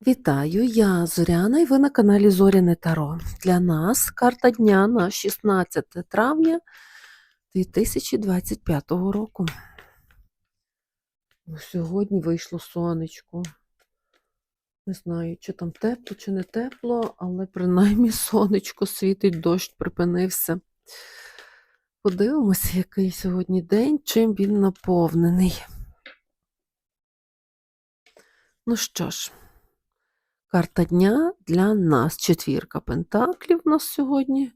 Вітаю, я Зоряна і ви на каналі Зоряне Таро. Для нас карта дня на 16 травня 2025 року. Ну, Сьогодні вийшло сонечко. Не знаю, чи там тепло, чи не тепло, але принаймні сонечко світить, дощ припинився. Подивимося, який сьогодні день, чим він наповнений. Ну що ж, Карта дня для нас. Четвірка пентаклів у нас сьогодні.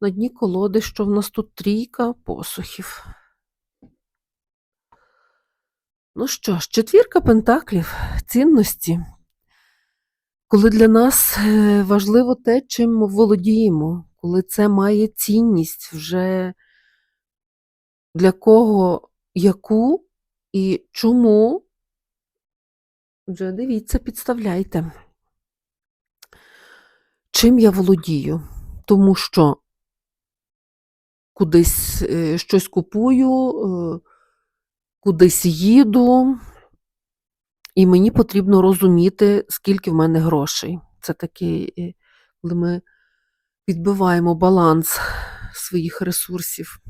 На дні колоди, що в нас тут трійка посухів. Ну що ж, четвірка пентаклів цінності. Коли для нас е, важливо те, чим ми володіємо, коли це має цінність вже для кого, яку і чому, вже дивіться, підставляйте чим я володію, тому що кудись е, щось купую, е, кудись їду, і мені потрібно розуміти, скільки в мене грошей. Це такий, е, коли ми відбиваємо баланс своїх ресурсів.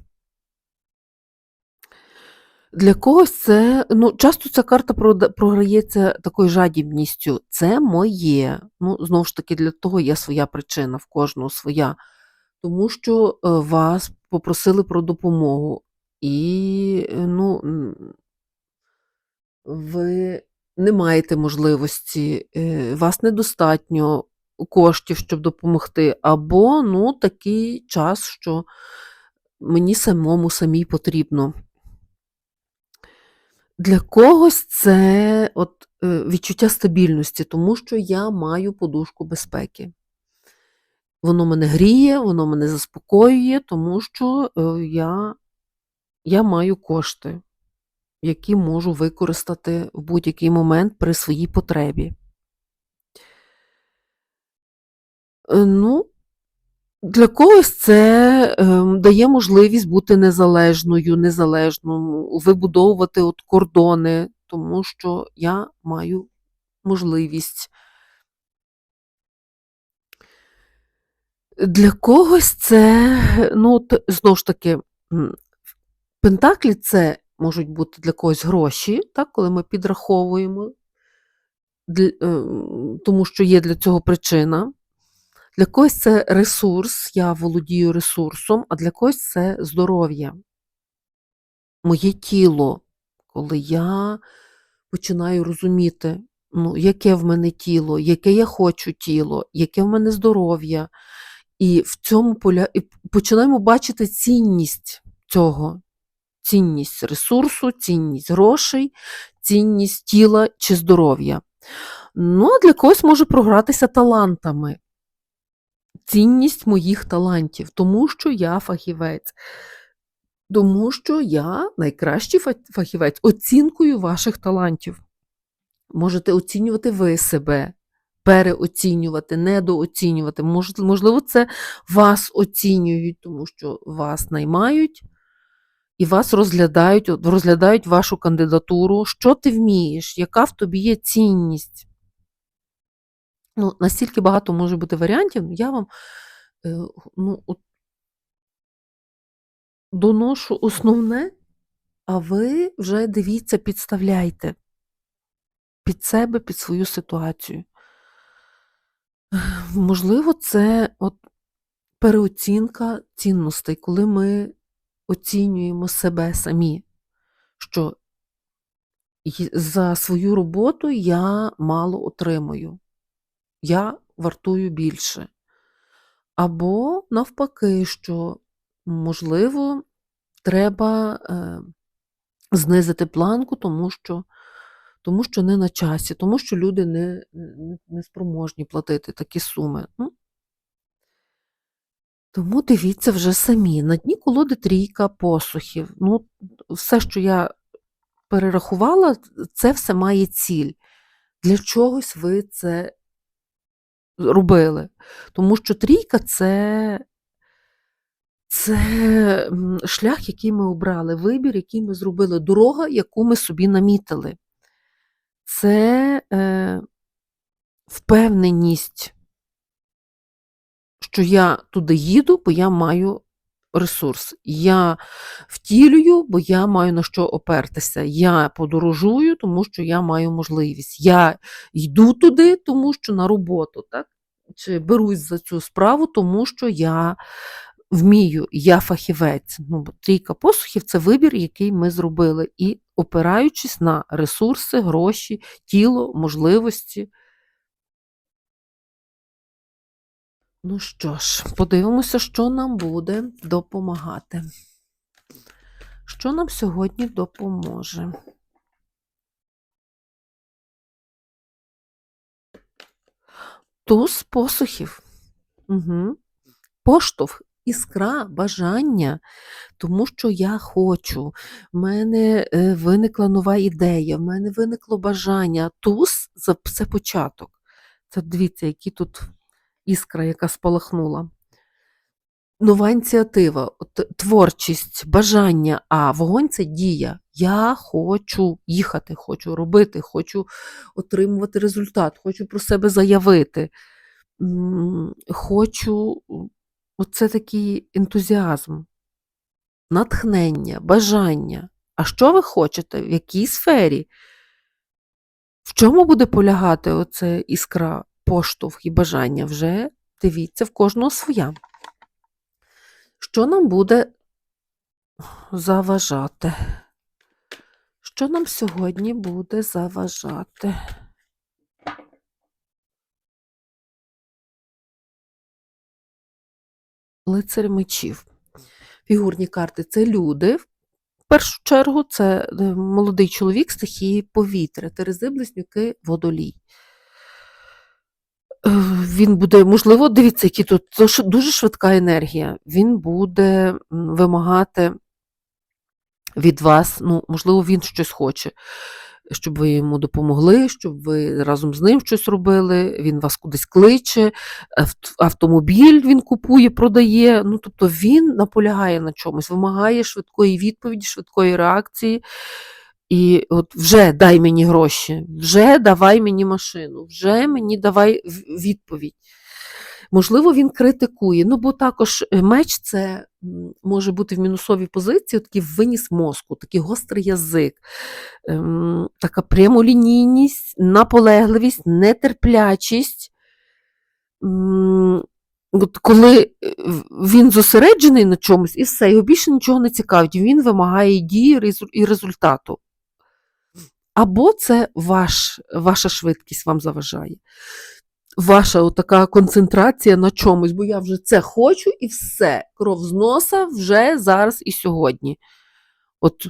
Для когось це, ну, часто ця карта програється такою жадібністю. Це моє. Ну, знову ж таки, для того є своя причина, в кожного своя. Тому що е, вас попросили про допомогу. І е, ну, ви не маєте можливості, е, вас недостатньо коштів, щоб допомогти, або ну, такий час, що мені самому самій потрібно. Для когось це от, е, відчуття стабільності, тому що я маю подушку безпеки. Воно мене гріє, воно мене заспокоює, тому що е, я, я маю кошти, які можу використати в будь-який момент при своїй потребі. Е, Ну, для когось це ем, дає можливість бути незалежною, незалежною, вибудовувати от кордони, тому що я маю можливість. Для когось це, ну, знову ж таки, пентаклі це можуть бути для когось гроші, так, коли ми підраховуємо, ем, тому що є для цього причина. Для когось це ресурс, я володію ресурсом, а для когось це здоров'я. Моє тіло, коли я починаю розуміти, ну, яке в мене тіло, яке я хочу тіло, яке в мене здоров'я. І в цьому поля... і починаємо бачити цінність цього, цінність ресурсу, цінність грошей, цінність тіла чи здоров'я. Ну, а для когось може програтися талантами цінність моїх талантів, тому що я фахівець, тому що я найкращий фахівець оцінкою ваших талантів. Можете оцінювати ви себе, переоцінювати, недооцінювати. Можливо, це вас оцінюють, тому що вас наймають. І вас розглядають, розглядають вашу кандидатуру, що ти вмієш, яка в тобі є цінність. Ну, настільки багато може бути варіантів, я вам е, ну, от, доношу основне, а ви вже дивіться, підставляйте під себе, під свою ситуацію. Можливо, це от переоцінка цінностей, коли ми оцінюємо себе самі, що за свою роботу я мало отримую, я вартую більше. Або навпаки, що, можливо, треба е, знизити планку, тому що, тому що не на часі, тому що люди не, не, спроможні платити такі суми. Ну, тому дивіться вже самі. На дні колоди трійка посухів. Ну, все, що я перерахувала, це все має ціль. Для чогось ви це робили. Тому що трійка це, це шлях, який ми обрали, вибір, який ми зробили, дорога, яку ми собі намітили. Це е, впевненість, що я туди їду, бо я маю ресурс. Я втілюю, бо я маю на що опертися. Я подорожую, тому що я маю можливість. Я йду туди, тому що на роботу, так? Чи берусь за цю справу, тому що я вмію, я фахівець. Ну, трійка посухів це вибір, який ми зробили, і опираючись на ресурси, гроші, тіло, можливості. Ну що ж, подивимося, що нам буде допомагати. Що нам сьогодні допоможе? Туз посухів. Угу. Поштовх, іскра, бажання, тому що я хочу. В мене е, виникла нова ідея, в мене виникло бажання. Туз це початок. Це дивіться, які тут іскра, яка спалахнула. Нова ініціатива, творчість, бажання, а вогонь це дія. Я хочу їхати, хочу робити, хочу отримувати результат, хочу про себе заявити. Хочу оце такий ентузіазм, натхнення, бажання. А що ви хочете? В якій сфері? В чому буде полягати оце іскра, поштовх і бажання? Вже дивіться, в кожного своя. Що нам буде заважати? Що нам сьогодні буде заважати? Лицар мечів. Фігурні карти це люди. В першу чергу це е, молодий чоловік стихії повітря, терези, близнюки, водолій. Е, він буде, можливо, дивіться, які тут дуже швидка енергія. Він буде вимагати від вас, ну, можливо, він щось хоче, щоб ви йому допомогли, щоб ви разом з ним щось робили, він вас кудись кличе, автомобіль він купує, продає. Ну, Тобто він наполягає на чомусь, вимагає швидкої відповіді, швидкої реакції. І от вже дай мені гроші, вже давай мені машину, вже мені давай відповідь. Можливо, він критикує. Ну, бо також е, меч це може бути в мінусовій позиції, такий виніс мозку, такий гострий язик, ем, така прямолінійність, наполегливість, нетерплячість. От Коли е, він зосереджений на чомусь, і все, його більше нічого не цікавить, він вимагає дії і результату. Або це ваш, ваша швидкість вам заважає. Ваша така концентрація на чомусь, бо я вже це хочу і все. Кров з носа вже зараз і сьогодні. От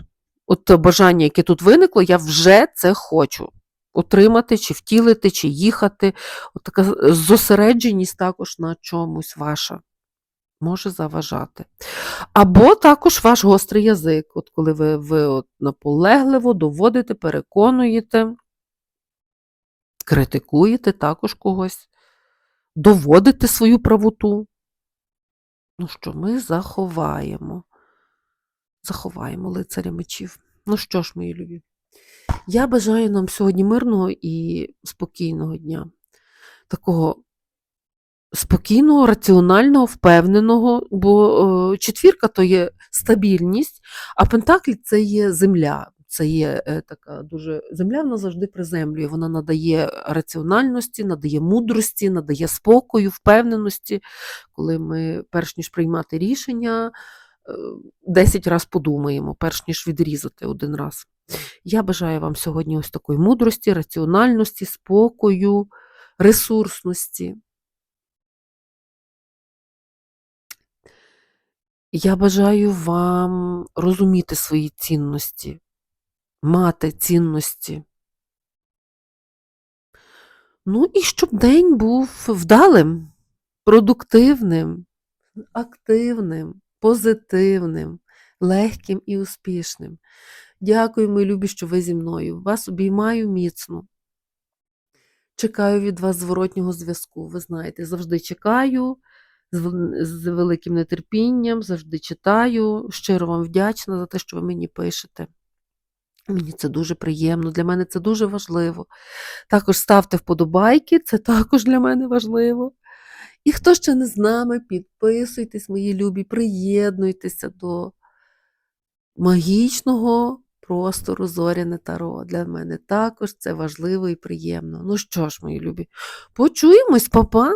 от бажання, яке тут виникло, я вже це хочу. Отримати, чи втілити, чи їхати. От така зосередженість також на чомусь ваша може заважати. Або також ваш гострий язик, от коли ви ви от наполегливо доводите, переконуєте, критикуєте також когось, доводите свою правоту. Ну що, ми заховаємо. Заховаємо лицаря мечів. Ну що ж, мої любі, я бажаю нам сьогодні мирного і спокійного дня, такого спокійного, раціонального, впевненого, бо е, четвірка то є стабільність, а пентаклі це є земля. Це є е, така дуже земля, вона завжди приземлює. Вона надає раціональності, надає мудрості, надає спокою, впевненості, коли ми, перш ніж приймати рішення, 10 разів подумаємо, перш ніж відрізати один раз. Я бажаю вам сьогодні ось такої мудрості, раціональності, спокою, ресурсності. Я бажаю вам розуміти свої цінності, мати цінності. Ну і щоб день був вдалим, продуктивним, активним, позитивним, легким і успішним. Дякую, мої любі, що ви зі мною. Вас обіймаю міцно. Чекаю від вас зворотнього зв'язку. Ви знаєте, завжди чекаю з великим нетерпінням, завжди читаю. Щиро вам вдячна за те, що ви мені пишете. Мені це дуже приємно, для мене це дуже важливо. Також ставте вподобайки, це також для мене важливо. І хто ще не з нами, підписуйтесь, мої любі, приєднуйтеся до магічного простору Зоряне Таро. Для мене також це важливо і приємно. Ну що ж, мої любі, почуємось, папа!